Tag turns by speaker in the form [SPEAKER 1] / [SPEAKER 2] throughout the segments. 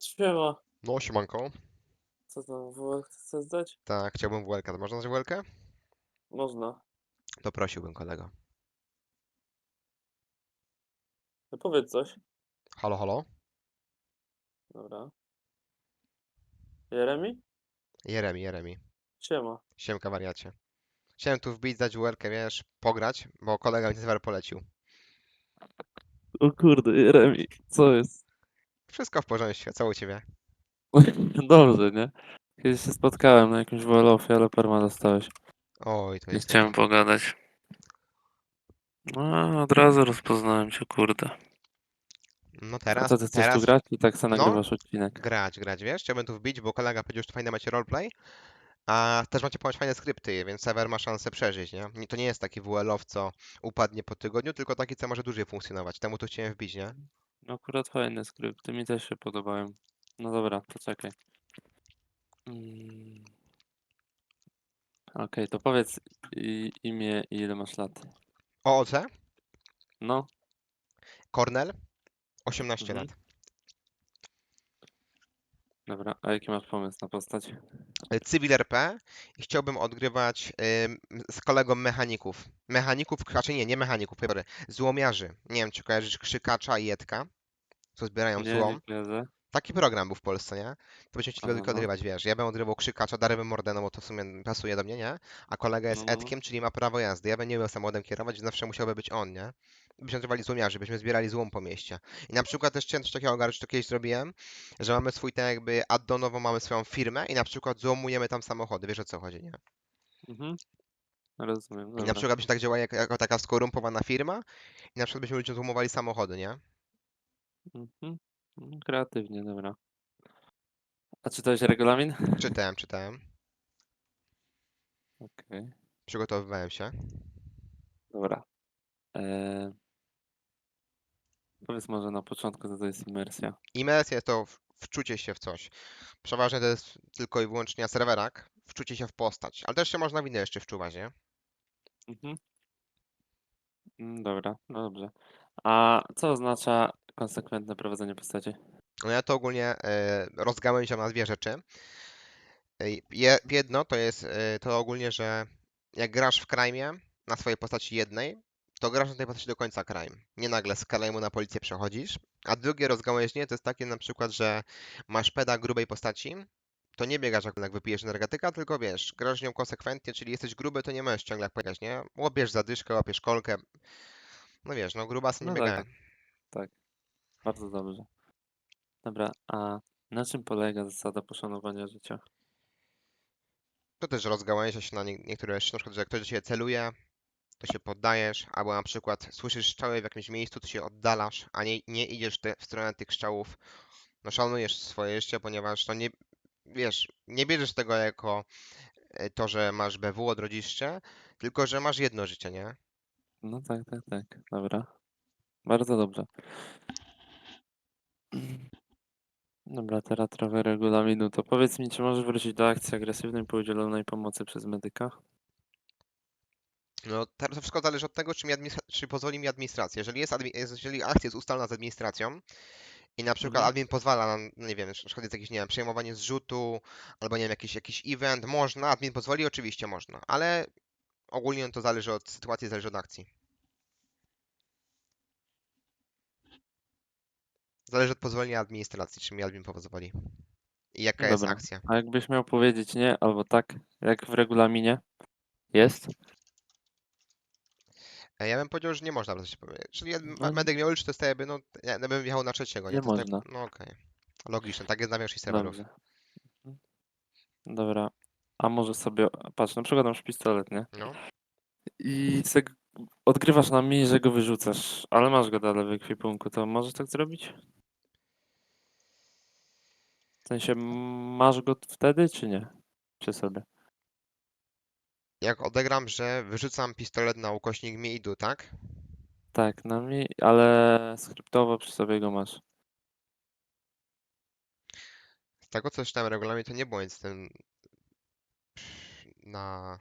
[SPEAKER 1] Siema.
[SPEAKER 2] No, siemanko.
[SPEAKER 1] Co tam, WL chcesz zdać?
[SPEAKER 2] Tak, chciałbym WLK. Można dać WLK?
[SPEAKER 1] Można.
[SPEAKER 2] To prosiłbym kolego.
[SPEAKER 1] No powiedz coś.
[SPEAKER 2] Halo, halo?
[SPEAKER 1] Dobra. Jeremi?
[SPEAKER 2] Jeremi, Jeremi.
[SPEAKER 1] Siema.
[SPEAKER 2] Siemka wariacie. Chciałem tu wbić, dać WLK, wiesz, pograć, bo kolega mi ten serwer polecił.
[SPEAKER 1] O kurde, Jeremi, co jest?
[SPEAKER 2] Wszystko w porządku, co u ciebie?
[SPEAKER 1] Dobrze, nie? Kiedyś się spotkałem na jakimś WL-offie, ale perma dostałeś.
[SPEAKER 2] Oj, to
[SPEAKER 1] Nie
[SPEAKER 2] jest...
[SPEAKER 1] chciałem pogadać. No, od razu rozpoznałem cię, kurde.
[SPEAKER 2] No
[SPEAKER 1] A
[SPEAKER 2] teraz,
[SPEAKER 1] co, ty chcesz
[SPEAKER 2] teraz
[SPEAKER 1] tu grać i tak sobie
[SPEAKER 2] No.
[SPEAKER 1] nagrywasz odcinek?
[SPEAKER 2] grać, grać, wiesz? Chciałbym tu wbić, bo kolega powiedział, że tu fajne macie roleplay, a też macie ponoć fajne skrypty, więc serwer ma szansę przeżyć, nie? Nie- To nie jest taki WL-off, co upadnie po tygodniu, tylko taki, co może dłużej funkcjonować. Temu tu chciałem wbić, nie?
[SPEAKER 1] No akurat fajne skrypty, mi też się podobają. No dobra, to czekaj. Mm. Okej, to powiedz i, imię i ile masz lat.
[SPEAKER 2] OOC,
[SPEAKER 1] No,
[SPEAKER 2] Cornel, 18
[SPEAKER 1] Mhm.
[SPEAKER 2] lat.
[SPEAKER 1] Dobra, a jaki masz pomysł na postać?
[SPEAKER 2] y, Cywil RP i chciałbym odgrywać ym, z kolegą mechaników. Mechaników, znaczy nie, nie mechaników, sorry, złomiarzy. Nie wiem, czy kojarzysz Krzykacza i Jedka, co zbierają złom.
[SPEAKER 1] kojarzę.
[SPEAKER 2] Taki program był w Polsce, nie? To będziemy chcieli
[SPEAKER 1] Aha,
[SPEAKER 2] tylko
[SPEAKER 1] no.
[SPEAKER 2] odgrywać, wiesz. Ja bym odgrywał Krzykacza, Darewem Mordeno, bo to w sumie pasuje do mnie, nie? A kolega jest
[SPEAKER 1] No, no.
[SPEAKER 2] Edkiem, czyli ma prawo jazdy. Ja bym nie umiał samochodem kierować, więc zawsze musiałby być on, nie? Byśmy odgrywali złomiarzy, byśmy zbierali złom po mieście. I na przykład też chciałem coś takiego ogarnąć, to kiedyś zrobiłem, że mamy swój tak jakby add-onowo mamy swoją firmę i na przykład złomujemy tam samochody, wiesz o co chodzi, nie?
[SPEAKER 1] Mhm. Rozumiem,
[SPEAKER 2] I na
[SPEAKER 1] dobra.
[SPEAKER 2] przykład byśmy tak działali jak, jako taka skorumpowana firma i na przykład byśmy ludziom złomowali samochody, nie?
[SPEAKER 1] Mhm. Kreatywnie, dobra. A czytałeś regulamin?
[SPEAKER 2] Czytałem, czytałem.
[SPEAKER 1] Okej,
[SPEAKER 2] Przygotowywałem się.
[SPEAKER 1] dobra. Eee... Powiedz może na początku, co to jest imersja.
[SPEAKER 2] Imersja to w- wczucie się w coś. Przeważnie to jest tylko i wyłącznie serwerak, wczucie się w postać, ale też się można w inne jeszcze wczuwać, nie?
[SPEAKER 1] Mhm. Mm, Dobra, no dobrze. A co oznacza konsekwentne prowadzenie postaci?
[SPEAKER 2] No ja to ogólnie e, rozgałęziam na dwie rzeczy. E, Je, jedno to jest e, to ogólnie, że jak grasz w crime na swojej postaci jednej, to grasz na tej postaci do końca crime. Nie nagle z crime'u na policję przechodzisz. A drugie rozgałęzienie to jest takie na przykład, że masz peda grubej postaci, to nie biegasz jak, jak wypijesz energetyka, tylko wiesz, grasz nią konsekwentnie, czyli jesteś gruby, to nie możesz ciągle jak biegać, nie? Łapiesz zadyszkę, łapiesz kolkę. No wiesz, no grubasy nie
[SPEAKER 1] No tak,
[SPEAKER 2] biegają.
[SPEAKER 1] Tak, bardzo dobrze. Dobra, a na czym polega zasada poszanowania życia?
[SPEAKER 2] To też rozgałęzia się na nie, niektóre rzeczy, na przykład, że jak ktoś do ciebie celuje, to się poddajesz, albo na przykład słyszysz strzały w jakimś miejscu, to się oddalasz, a nie, nie idziesz te, w stronę tych strzałów. No szanujesz swoje życie, ponieważ to nie, wiesz, nie bierzesz tego jako e, to, że masz BW odrodziszcze, tylko że masz jedno życie, nie?
[SPEAKER 1] No tak, tak, tak. Dobra. Bardzo dobrze. Dobra, teraz trochę regulaminu. To powiedz mi, czy możesz wrócić do akcji agresywnej po udzielonej pomocy przez medyka?
[SPEAKER 2] No teraz to wszystko zależy od tego, czy, mi administra- czy pozwoli mi administracja. Jeżeli jest, admi- jeżeli akcja jest ustalona z administracją i na przykład
[SPEAKER 1] Mhm.
[SPEAKER 2] admin pozwala na, nie wiem, na przykład jest jakieś, nie wiem, przejmowanie zrzutu, albo nie wiem, jakiś, jakiś event, można, admin pozwoli, oczywiście można, ale ogólnie to zależy od sytuacji, zależy od akcji. Zależy od pozwolenia administracji, czy mi admin pozwoli. I jaka jest
[SPEAKER 1] Dobra.
[SPEAKER 2] akcja.
[SPEAKER 1] A jakbyś miał powiedzieć nie albo tak, jak w regulaminie jest?
[SPEAKER 2] E, Ja bym powiedział, że nie można wracać powiedzieć. Czyli jakby
[SPEAKER 1] No,
[SPEAKER 2] medyk miał liczyć, to jest jakby, no, ja ja bym wjechał na trzeciego, nie?
[SPEAKER 1] Nie
[SPEAKER 2] To tak,
[SPEAKER 1] można.
[SPEAKER 2] no okej. Logiczne, tak jest na większość serwerów.
[SPEAKER 1] Dobrze. Mhm. Dobra. A może sobie, patrz, na przykład masz pistolet, nie?
[SPEAKER 2] No.
[SPEAKER 1] I se g- odgrywasz na mi, że go wyrzucasz, ale masz go dalej w ekwipunku, to możesz tak zrobić? W sensie, masz go wtedy, czy nie? Przy sobie.
[SPEAKER 2] Jak odegram, że wyrzucam pistolet na ukośnik mi idu, tak?
[SPEAKER 1] Tak, na mi, ale skryptowo przy sobie go masz.
[SPEAKER 2] Z tego co czytałem regulamin, to nie było nic z tym na...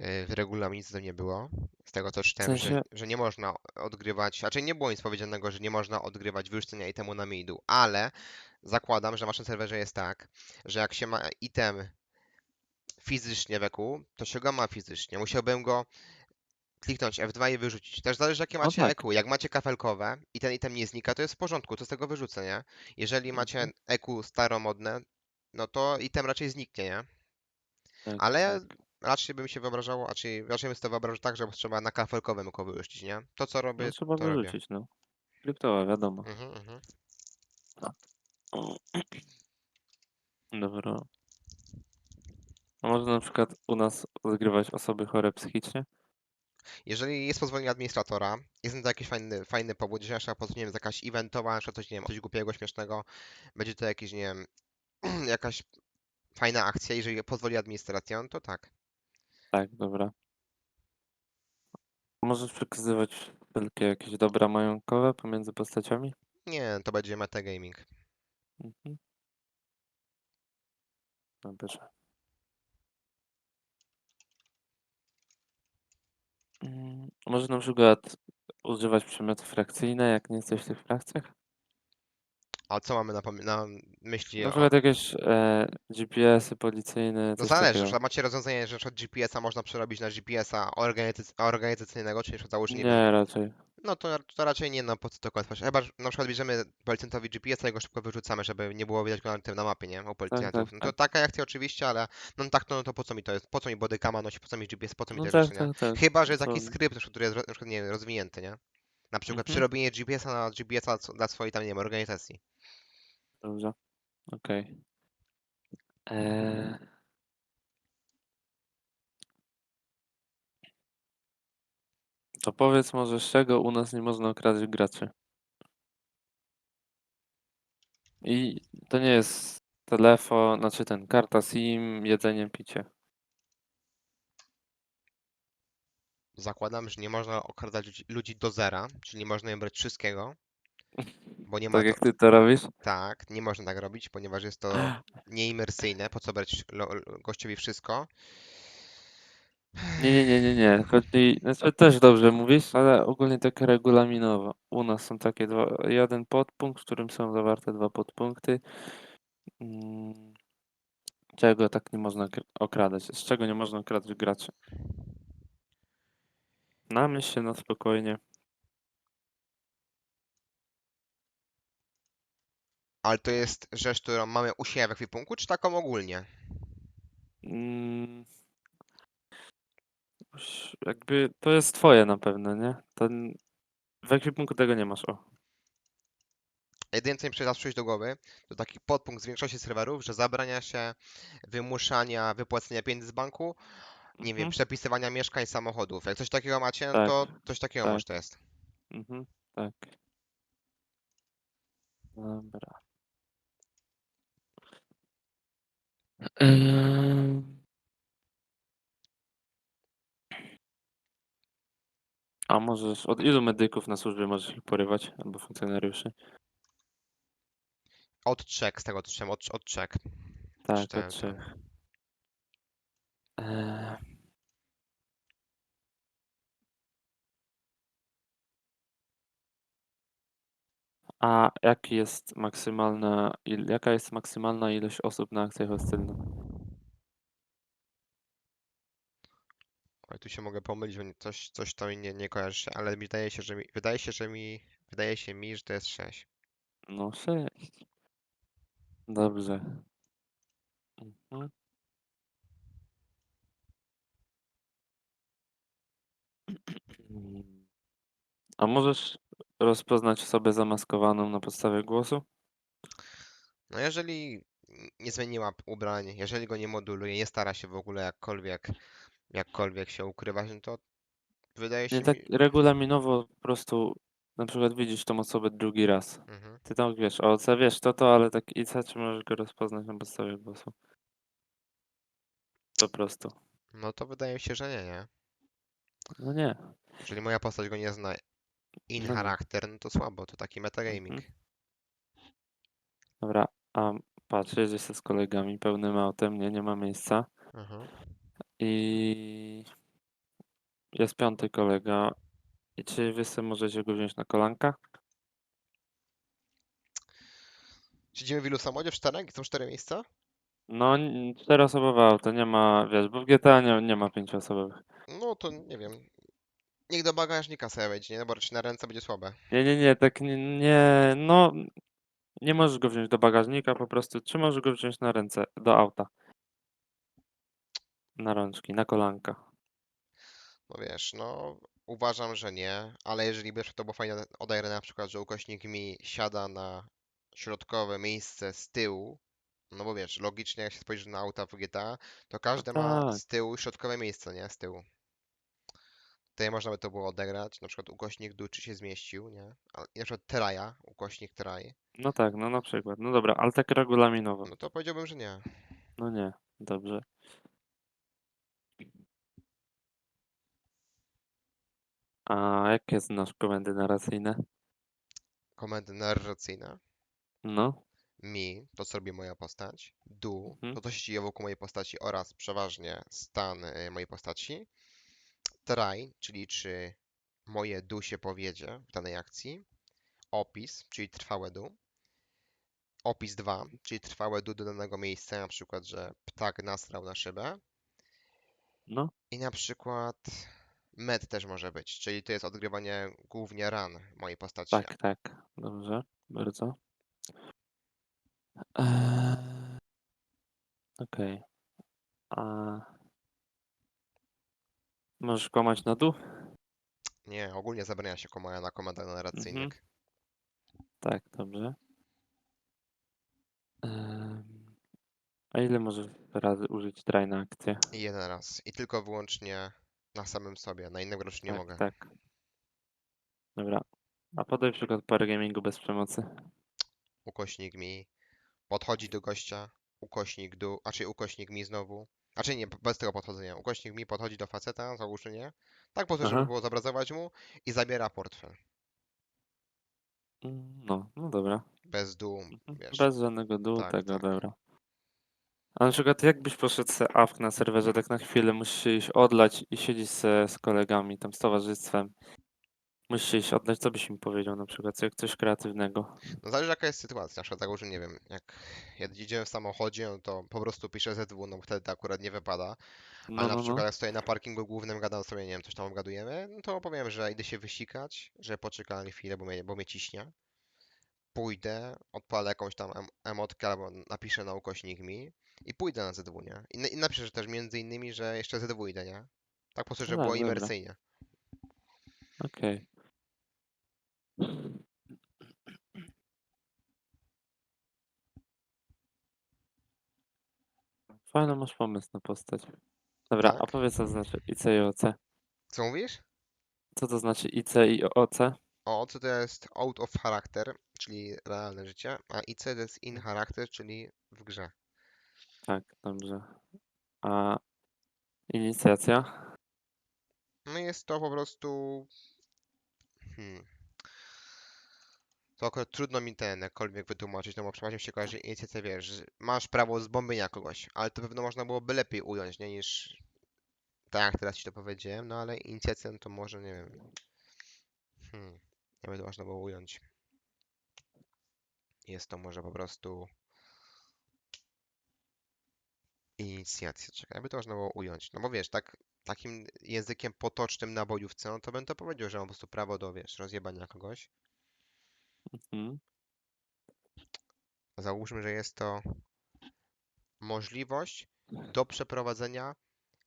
[SPEAKER 2] Y, W regulaminie nic o tym nie było. Z tego co czytałem, że,
[SPEAKER 1] sensie-
[SPEAKER 2] że nie można odgrywać, raczej nie było nic powiedzianego, że nie można odgrywać wyrzucenia itemu na midu, ale zakładam, że w naszym serwerze jest tak, że jak się ma item fizycznie w EQ, to się go ma fizycznie. Musiałbym go kliknąć F2 i wyrzucić. Też zależy jakie
[SPEAKER 1] No
[SPEAKER 2] macie
[SPEAKER 1] tak.
[SPEAKER 2] EQ. Jak macie kafelkowe i ten item nie znika, to jest w porządku, to z tego wyrzucę, nie? Jeżeli macie
[SPEAKER 1] Mhm.
[SPEAKER 2] EQ staromodne, no to item raczej zniknie, nie?
[SPEAKER 1] Tak,
[SPEAKER 2] Ale
[SPEAKER 1] tak.
[SPEAKER 2] Raczej bym się wyobrażało, raczej, raczej bym sobie to wyobrażał tak, że trzeba na kafelkowym EQ wyrzucić, nie? To co robię,
[SPEAKER 1] No trzeba
[SPEAKER 2] to robię.
[SPEAKER 1] wyrzucić, no. Kryptowa, wiadomo.
[SPEAKER 2] Mhm, mhm.
[SPEAKER 1] Dobra. A można na przykład u nas odgrywać osoby chore psychicznie?
[SPEAKER 2] Jeżeli jest pozwolenie administratora, jest na to jakiś fajny, fajny powód, że na przykład pozwolenie jest jakaś eventowa, na przykład coś, nie wiem, coś głupiego, śmiesznego, będzie to jakiś, nie wiem, jakaś fajna akcja, jeżeli pozwoli administracja, no to tak.
[SPEAKER 1] Tak, dobra. Możesz przekazywać wszelkie jakieś dobra majątkowe pomiędzy postaciami?
[SPEAKER 2] Nie, to będzie metagaming.
[SPEAKER 1] Mhm. Dobrze. Mm, Może na przykład używać przymioty frakcyjne, jak nie jesteś w tych frakcjach?
[SPEAKER 2] A co mamy na, na myśli?
[SPEAKER 1] Na
[SPEAKER 2] O...
[SPEAKER 1] przykład jakieś e, GPS-y policyjne,
[SPEAKER 2] No
[SPEAKER 1] coś
[SPEAKER 2] zależy,
[SPEAKER 1] takiego.
[SPEAKER 2] że macie rozwiązanie, że na przykład GPS-a można przerobić na GPS-a organizac- organizacyjnego, czyli na przykład nie
[SPEAKER 1] raczej.
[SPEAKER 2] no to, to raczej nie, no po co to kłamstwo. Chyba, że na przykład bierzemy policjantowi GPS-a i go szybko wyrzucamy, żeby nie było widać go na tym na mapie, nie? U policjantów. No to
[SPEAKER 1] tak.
[SPEAKER 2] taka akcja oczywiście, ale no tak, no to po co mi to jest? Po co mi bodykama nosić? Po co mi GPS? Po co mi
[SPEAKER 1] No
[SPEAKER 2] te
[SPEAKER 1] tak,
[SPEAKER 2] rzeczy, nie?
[SPEAKER 1] tak, tak.
[SPEAKER 2] Chyba, że jest jakiś skrypt, na przykład, który jest, na przykład, nie wiem, rozwinięty, nie? Na przykład
[SPEAKER 1] Mhm.
[SPEAKER 2] przerobienie GPS-a na GPS-a dla swojej tam, nie wiem, organizacji.
[SPEAKER 1] Dobrze. Okej. Eee, To powiedz może, z czego u nas nie można okraść graczy? I to nie jest telefon, znaczy ten, karta SIM, jedzenie, picie.
[SPEAKER 2] Zakładam, że nie można okradać ludzi- ludzi do zera, czyli nie można im brać wszystkiego, bo nie ma
[SPEAKER 1] Tak
[SPEAKER 2] to,
[SPEAKER 1] jak ty to robisz?
[SPEAKER 2] tak, nie można tak robić, ponieważ jest to nieimersyjne, po co brać lo, gościowi wszystko.
[SPEAKER 1] Nie, nie, nie, nie, nie. Chodzi, znaczy też dobrze mówisz, ale ogólnie tak regulaminowo. U nas są takie dwa, jeden podpunkt, w którym są zawarte dwa podpunkty. Mm, Czego tak nie można kr- okradać? Z czego nie można okradać graczy? Namyśl się na spokojnie.
[SPEAKER 2] Ale to jest rzecz, którą mamy u siebie w ekwipunku, czy taką ogólnie?
[SPEAKER 1] Mm, ś- Jakby to jest twoje na pewno, nie? Ten, w ekwipunku tego nie masz, o.
[SPEAKER 2] Jedyne, co mi przyjść do głowy, to taki podpunkt z większości serwerów, że zabrania się wymuszania wypłacenia pieniędzy z banku, nie wiem,
[SPEAKER 1] Mhm.
[SPEAKER 2] przepisywania mieszkań, samochodów. Jak coś takiego macie, no
[SPEAKER 1] Tak,
[SPEAKER 2] to coś takiego
[SPEAKER 1] tak.
[SPEAKER 2] może to jest.
[SPEAKER 1] Mhm, tak. Dobra. Ym. A możesz, od ilu medyków na służbie możesz ich porywać, albo funkcjonariuszy?
[SPEAKER 2] Od trzech, z tego co czytałem, od, od trzech.
[SPEAKER 1] Tak, od trzech. Eee. A jaki jest maksymalna, il, jaka jest maksymalna ilość osób na akcję hostylną?
[SPEAKER 2] Oj, tu się mogę pomylić, bo nie- coś, coś to mi nie, nie kojarzy się, ale mi wydaje się, że mi, wydaje się, że mi, wydaje się mi, że to jest 6.
[SPEAKER 1] No sześć. Dobrze. Mhm. A możesz rozpoznać osobę zamaskowaną na podstawie głosu?
[SPEAKER 2] No jeżeli nie zmieniła ubrań, jeżeli go nie moduluje, nie stara się w ogóle jakkolwiek, jakkolwiek się ukrywać, no to wydaje się
[SPEAKER 1] Nie tak
[SPEAKER 2] mi...
[SPEAKER 1] regulaminowo po prostu na przykład widzisz tą osobę drugi raz.
[SPEAKER 2] Mhm.
[SPEAKER 1] Ty tam wiesz, o C wiesz to to, ale tak i C czy możesz go rozpoznać na podstawie głosu. Po prostu.
[SPEAKER 2] No to wydaje mi się, że nie, nie?
[SPEAKER 1] No nie.
[SPEAKER 2] Jeżeli moja postać go nie zna in
[SPEAKER 1] nie.
[SPEAKER 2] charakter, no to słabo, to taki metagaming.
[SPEAKER 1] Mhm. Dobra, a patrz, jedziesz się z kolegami pełnym autem, nie, nie ma miejsca.
[SPEAKER 2] Mhm.
[SPEAKER 1] I jest piąty kolega. I czy wy sobie możecie go wziąć na kolanka?
[SPEAKER 2] Siedzimy w ilu samochodzie? W czterech? Są cztery miejsca?
[SPEAKER 1] No, n- czteroosobowe auto, nie ma, wiesz, bo w GTA nie, nie ma pięcioosobowych.
[SPEAKER 2] No to nie wiem. Niech do bagażnika sobie wejdzie, nie? No Bo raczej na ręce będzie słabe.
[SPEAKER 1] Nie, nie, nie, tak nie, nie, no, nie możesz go wziąć do bagażnika po prostu, czy możesz go wziąć na ręce, do auta. Na rączki, na kolanka.
[SPEAKER 2] No wiesz, no uważam, że nie, ale jeżeli by to było fajne od Iron na przykład, że ukośnik mi siada na środkowe miejsce z tyłu, no bo wiesz, logicznie jak się spojrzy na auta w GTA, to każde ma
[SPEAKER 1] tak.
[SPEAKER 2] z tyłu środkowe miejsce, nie? Z tyłu. Tutaj można by to było odegrać, na przykład ukośnik dół czy się zmieścił, nie? A- na przykład teraja, ukośnik teraj,
[SPEAKER 1] No tak, no na przykład. No dobra, ale tak regulaminowo.
[SPEAKER 2] no to powiedziałbym, że nie.
[SPEAKER 1] No nie, dobrze. A jakie znasz komendy narracyjne?
[SPEAKER 2] Komendy narracyjne.
[SPEAKER 1] No,
[SPEAKER 2] mi, to co robi moja postać, do,
[SPEAKER 1] Mhm.
[SPEAKER 2] to co się dzieje wokół mojej postaci oraz przeważnie stan y, mojej postaci, try, czyli czy moje do się powiedzie w danej akcji, opis, czyli trwałe do, opis 2, czyli trwałe do do danego miejsca, na przykład, że ptak nasrał na szybę
[SPEAKER 1] no,
[SPEAKER 2] i na przykład med też może być, czyli to jest odgrywanie głównie ran mojej postaci.
[SPEAKER 1] tak, tak. Dobrze, bardzo. Eee, Okej. A możesz kłamać na dół?
[SPEAKER 2] Nie, ogólnie zabrania się komania na komendach narracyjnych.
[SPEAKER 1] Tak, dobrze. Em, A ile możesz razy użyć try na akcję?
[SPEAKER 2] I jeden raz. I tylko wyłącznie na samym sobie. Na innego już nie
[SPEAKER 1] tak,
[SPEAKER 2] mogę.
[SPEAKER 1] tak. Dobra. A podaj przykład parę gamingu bez przemocy.
[SPEAKER 2] Ukośnik mi podchodzi do gościa. Ukośnik. A czy ukośnik mi znowu. A czy nie, bez tego podchodzenia. Ukośnik mi podchodzi do faceta, załóżmy nie. Tak po to, żeby
[SPEAKER 1] Aha.
[SPEAKER 2] było zobrazować mu i zabiera portfel.
[SPEAKER 1] Mm, No, no dobra.
[SPEAKER 2] Bez dół,
[SPEAKER 1] Mhm.
[SPEAKER 2] wiesz.
[SPEAKER 1] Bez żadnego dół,
[SPEAKER 2] Tak,
[SPEAKER 1] tego,
[SPEAKER 2] tak.
[SPEAKER 1] dobra. A na przykład jakbyś poszedł se awk na serwerze tak na chwilę, musisz się iść odlać i siedzieć se z kolegami, tam z towarzystwem. Musisz się iść odlać, co byś im powiedział na przykład, jak coś kreatywnego.
[SPEAKER 2] No zależy jaka jest sytuacja. Na przykład załóżmy, nie wiem, jak jedziemy w samochodzie, no to po prostu piszę ZW, no wtedy to akurat nie wypada.
[SPEAKER 1] No,
[SPEAKER 2] Ale na
[SPEAKER 1] no,
[SPEAKER 2] przykład
[SPEAKER 1] no.
[SPEAKER 2] jak stoję na parkingu głównym, gadam sobie, nie wiem, coś tam obgadujemy, no to powiem, że idę się wysikać, że poczekam chwilę, bo mnie, bo mnie ciśnie. Pójdę, odpalę jakąś tam em emotkę albo napiszę na ukośnik mi i pójdę na ZW, nie? I, I napiszę że też między innymi, że jeszcze ZW idę, nie? Tak po prostu,
[SPEAKER 1] No
[SPEAKER 2] żeby
[SPEAKER 1] tak,
[SPEAKER 2] było
[SPEAKER 1] dobra.
[SPEAKER 2] imersyjnie.
[SPEAKER 1] Okej. Fajny masz pomysł na postać. Dobra, a
[SPEAKER 2] Tak?
[SPEAKER 1] powiedz co znaczy IC i OC.
[SPEAKER 2] Co mówisz?
[SPEAKER 1] Co to znaczy IC i OC?
[SPEAKER 2] O, co to jest out of character, czyli realne życie, a IC to jest in character, czyli w grze.
[SPEAKER 1] Tak, dobrze. A inicjacja?
[SPEAKER 2] No jest to po prostu... Hmm. To akurat trudno mi ten jakkolwiek wytłumaczyć, no bo przeważnie się kojarzy inicjatywę, wiesz, masz prawo zbombienia kogoś, ale to pewno można byłoby lepiej ująć, nie, niż tak jak teraz ci to powiedziałem, no ale inicjację no to może, nie wiem, hmm, nie wiem, to można było ująć. Jest to może po prostu inicjacja, czekaj, jakby to można było ująć, no bo wiesz, tak, takim językiem potocznym na bojówce, no to bym to powiedział, że mam po prostu prawo do, wiesz, rozjebania kogoś.
[SPEAKER 1] Mhm.
[SPEAKER 2] Załóżmy, że jest to możliwość do przeprowadzenia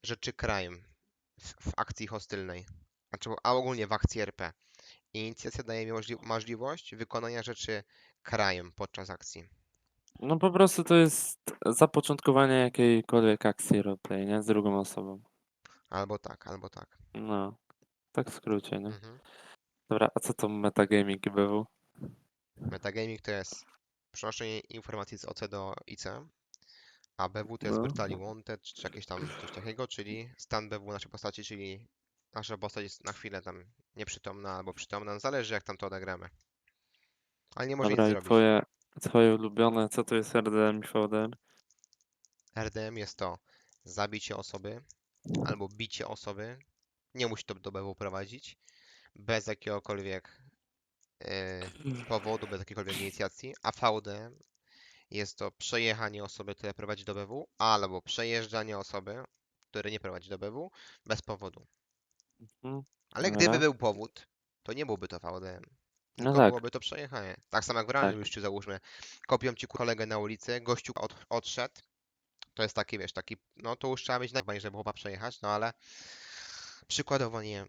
[SPEAKER 2] rzeczy crime w, w akcji hostylnej. Znaczy, a ogólnie w akcji RP. Inicjacja daje mi możli możliwość wykonania rzeczy crime podczas akcji.
[SPEAKER 1] No po prostu to jest zapoczątkowanie jakiejkolwiek akcji roleplay, nie? Z drugą osobą.
[SPEAKER 2] Albo tak, albo tak.
[SPEAKER 1] No, tak w skrócie, nie?
[SPEAKER 2] Mhm.
[SPEAKER 1] Dobra, a co to metagaming i BW?
[SPEAKER 2] Metagaming to jest przenoszenie informacji z OC do IC, a BW to jest
[SPEAKER 1] No.
[SPEAKER 2] Brutally Wanted, czy jakieś tam coś takiego, czyli stan BW naszej postaci, czyli nasza postać jest na chwilę tam nieprzytomna albo przytomna, no zależy jak tam to odegramy. Ale nie może
[SPEAKER 1] Dobra,
[SPEAKER 2] nic
[SPEAKER 1] i
[SPEAKER 2] zrobić.
[SPEAKER 1] twoje, twoje ulubione, co to jest RDM i VDM?
[SPEAKER 2] RDM jest to zabicie osoby albo bicie osoby Nie musi to do BW prowadzić. Bez jakiegokolwiek yy, powodu, bez jakiejkolwiek inicjacji. A VD jest to przejechanie osoby, która prowadzi do BW, albo przejeżdżanie osoby, które nie prowadzi do BW, bez powodu.
[SPEAKER 1] Mhm.
[SPEAKER 2] Ale
[SPEAKER 1] Dobra.
[SPEAKER 2] gdyby był powód, to nie byłby to VDM.
[SPEAKER 1] No
[SPEAKER 2] Tylko
[SPEAKER 1] tak.
[SPEAKER 2] byłoby to przejechanie. Tak samo jak w realnym
[SPEAKER 1] Tak.
[SPEAKER 2] życiu, załóżmy. Kopią ci kolegę na ulicy, gościu od, odszedł. To jest taki, wiesz, taki, no to już trzeba mieć najbardziej, żeby chłopa przejechać, no ale przykładowo, nie wiem,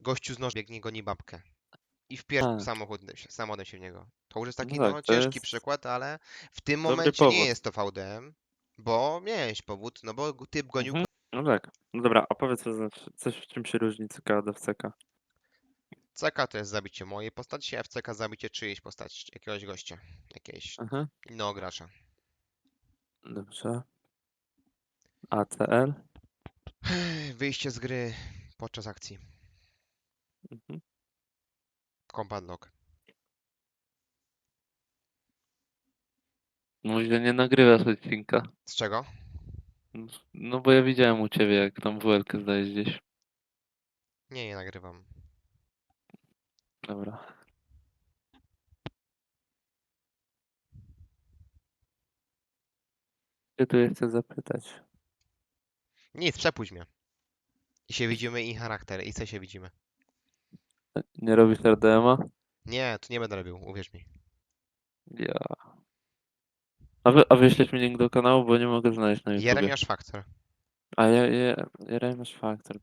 [SPEAKER 2] gościu z nożem biegnie, goni babkę i wpierw
[SPEAKER 1] Tak.
[SPEAKER 2] samochód, samochodem się w niego. To już jest
[SPEAKER 1] No
[SPEAKER 2] taki,
[SPEAKER 1] tak,
[SPEAKER 2] no,
[SPEAKER 1] to
[SPEAKER 2] ciężki
[SPEAKER 1] jest
[SPEAKER 2] przykład, ale w tym
[SPEAKER 1] dobry
[SPEAKER 2] momencie nie
[SPEAKER 1] powód.
[SPEAKER 2] jest to VDM, bo miałeś powód, no bo typ gonił
[SPEAKER 1] Mhm. No tak. No dobra, opowiedz co znaczy, coś w czym się różni CK od FCK.
[SPEAKER 2] CK to jest zabicie mojej postaci, a FCK zabicie czyjejś postaci, jakiegoś gościa, jakiegoś
[SPEAKER 1] Aha.
[SPEAKER 2] innego gracza.
[SPEAKER 1] Dobrze. ACL.
[SPEAKER 2] Wyjście z gry podczas akcji.
[SPEAKER 1] Mhm.
[SPEAKER 2] Combat lock.
[SPEAKER 1] Mówi, że nie nagrywasz odcinka.
[SPEAKER 2] Z czego?
[SPEAKER 1] No bo ja widziałem u ciebie, jak tam WLkę zdajesz gdzieś.
[SPEAKER 2] Nie, nie nagrywam.
[SPEAKER 1] Dobra. Gdzie tu chcę zapytać?
[SPEAKER 2] Nic, przepuść mnie. I się widzimy i charakter, i co się widzimy.
[SPEAKER 1] Nie robisz RDMA?
[SPEAKER 2] Nie, tu nie będę robił, uwierz mi.
[SPEAKER 1] Ja. A, wy, a wyślesz mi link do kanału, bo nie mogę znaleźć na YouTubie.
[SPEAKER 2] Jeremiasz Faktor.
[SPEAKER 1] A ja, ja, Jeremiasz Faktor.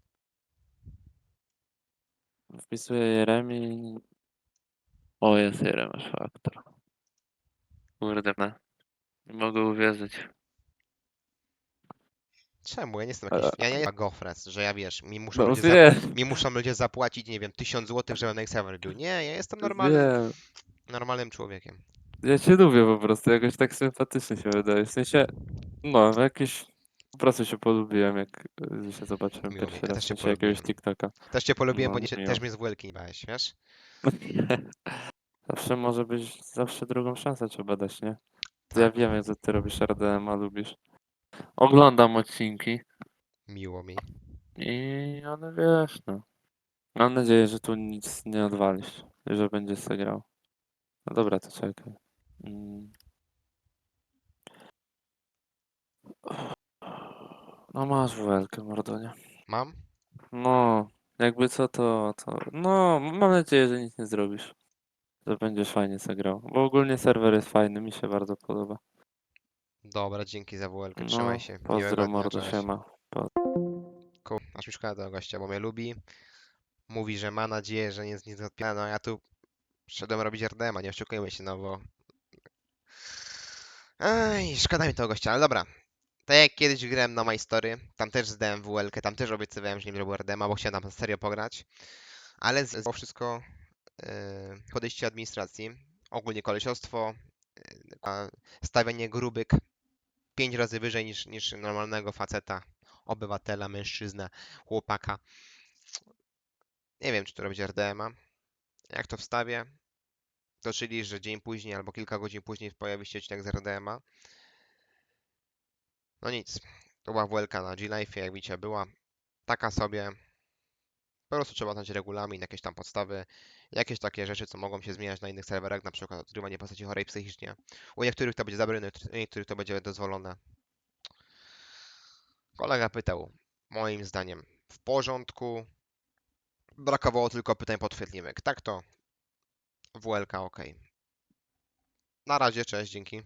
[SPEAKER 1] Wpisuję Jeremi. O, jest Jeremiasz Faktor. Kurde, nie mogę uwierzyć.
[SPEAKER 2] Czemu? Ja nie jestem jakiś... Ja nie jestem gofres, że ja wiesz, mi muszą,
[SPEAKER 1] No
[SPEAKER 2] ludzie, za... mi muszą ludzie zapłacić, nie wiem, tysiąc złotych, żebym na serwer bił. Nie, ja jestem normalnym,
[SPEAKER 1] wiem.
[SPEAKER 2] normalnym człowiekiem.
[SPEAKER 1] Ja cię lubię po prostu, jakoś tak sympatycznie się wydaje. W sensie, no, jakieś po prostu się polubiłem, jak y, się zobaczyłem
[SPEAKER 2] Miło mi,
[SPEAKER 1] pierwszy
[SPEAKER 2] ja
[SPEAKER 1] raz,
[SPEAKER 2] też
[SPEAKER 1] w sensie jakiegoś
[SPEAKER 2] polubiłem.
[SPEAKER 1] TikToka.
[SPEAKER 2] Też cię polubiłem,
[SPEAKER 1] No,
[SPEAKER 2] bo nie, się-
[SPEAKER 1] miło.
[SPEAKER 2] też mnie z WLK nie bałeś, wiesz?
[SPEAKER 1] Zawsze może być, zawsze drugą szansę trzeba dać, nie? To ja
[SPEAKER 2] Tak.
[SPEAKER 1] wiem, że ty robisz RDM, a lubisz. Oglądam odcinki
[SPEAKER 2] Miło mi.
[SPEAKER 1] i one wiesz, no. Mam nadzieję, że tu nic nie odwalisz, i że będziesz sobie grał. No dobra, to czekaj. Mm. No masz WLkę, mordonie.
[SPEAKER 2] Mam?
[SPEAKER 1] No, jakby co to, to... No, mam nadzieję, że nic nie zrobisz. Że będziesz fajnie zagrał. Bo ogólnie serwer jest fajny, mi się bardzo podoba.
[SPEAKER 2] Dobra, dzięki za WLK,
[SPEAKER 1] No,
[SPEAKER 2] trzymaj się. Miłego
[SPEAKER 1] pozdro mordo, siema.
[SPEAKER 2] Cool. Aż mi szkoda tego gościa, bo mnie lubi. Mówi, że ma nadzieję, że nie, nie odpina. No ja tu szedłem robić RDMA, nie oszukujmy się, no bo... Ej, szkoda mi tego gościa, ale dobra. Tak jak kiedyś grałem na My Story, tam też zdałem WLK, tam też obiecywałem, że nie robię RDMA, bo chciałem tam serio pograć. Ale z- było wszystko yy, podejście administracji, ogólnie kolesiostwo, a stawianie grubych pięć razy wyżej niż, niż normalnego faceta, obywatela, mężczyznę, chłopaka. Nie wiem, czy to robić RDMA. Jak to wstawię, to czyli, że dzień później albo kilka godzin później pojawi się odcinek z RDMA. No nic, to była WLK na G-Life, jak widzicie, była taka sobie. Po prostu trzeba znać regulamin, jakieś tam podstawy, jakieś takie rzeczy, co mogą się zmieniać na innych serwerach, na przykład odgrywanie postaci chorej psychicznie. U niektórych to będzie zabronione, u niektórych to będzie dozwolone. Kolega pytał, moim zdaniem, w porządku. Brakowało tylko pytań podchwytliwych. Tak to WLK OK. Na razie, cześć, dzięki.